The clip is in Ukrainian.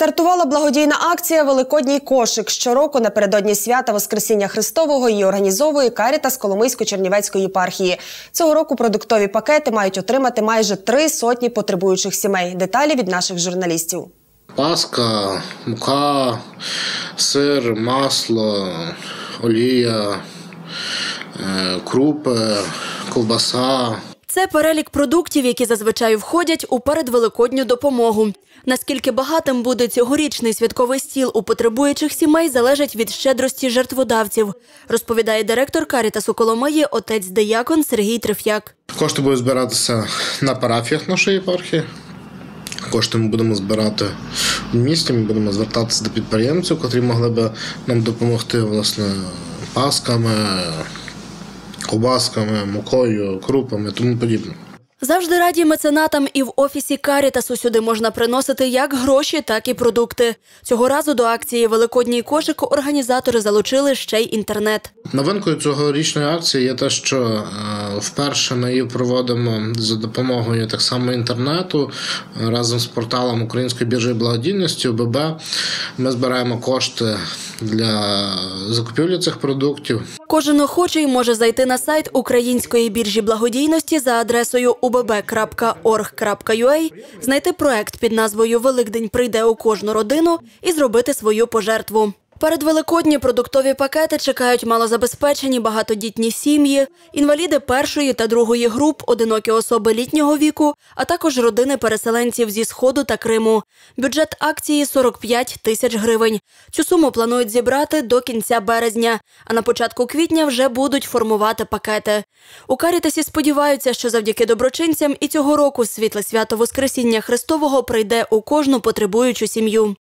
Стартувала благодійна акція Великодній кошик. Щороку напередодні свята Воскресіння Христового її організовує Карітас Коломийсько-Чернівецької єпархії. Цього року продуктові пакети мають отримати майже три сотні потребуючих сімей. Деталі від наших журналістів. Паска, мука, сир, масло, олія, е, крупи, ковбаса. Це перелік продуктів, які зазвичай входять у передвеликодню допомогу. Наскільки багатим буде цьогорічний святковий стіл у потребуючих сімей, залежить від щедрості жертводавців, розповідає директор Карітасу Коломиї, отець Деякон Сергій Триф'як. Кошти будуть збиратися на парафіях нашої єпархії. Кошти ми будемо збирати в місті. Ми будемо звертатися до підприємців, котрі могли би нам допомогти власне пасками, ковбасками, мукою, крупами тому подібне. Завжди раді меценатам і в офісі Карітасу сюди можна приносити як гроші, так і продукти. Цього разу до акції Великодній кошик організатори залучили ще й інтернет. Новинкою цьогорічної акції є те, що е, вперше ми її проводимо за допомогою так само інтернету разом з порталом Української біржі благодійності ОББ. Ми збираємо кошти для закупівлі цих продуктів. Кожен охочий може зайти на сайт Української біржі благодійності за адресою ubb.org.ua, знайти проект під назвою Великдень прийде у кожну родину і зробити свою пожертву. Передвеликодні продуктові пакети чекають малозабезпечені багатодітні сім'ї, інваліди першої та другої груп, одинокі особи літнього віку, а також родини переселенців зі Сходу та Криму. Бюджет акції 45 тисяч гривень. Цю суму планують зібрати до кінця березня, а на початку квітня вже будуть формувати пакети. У Карітасі сподіваються, що завдяки доброчинцям і цього року світле свято Воскресіння Христового прийде у кожну потребуючу сім'ю.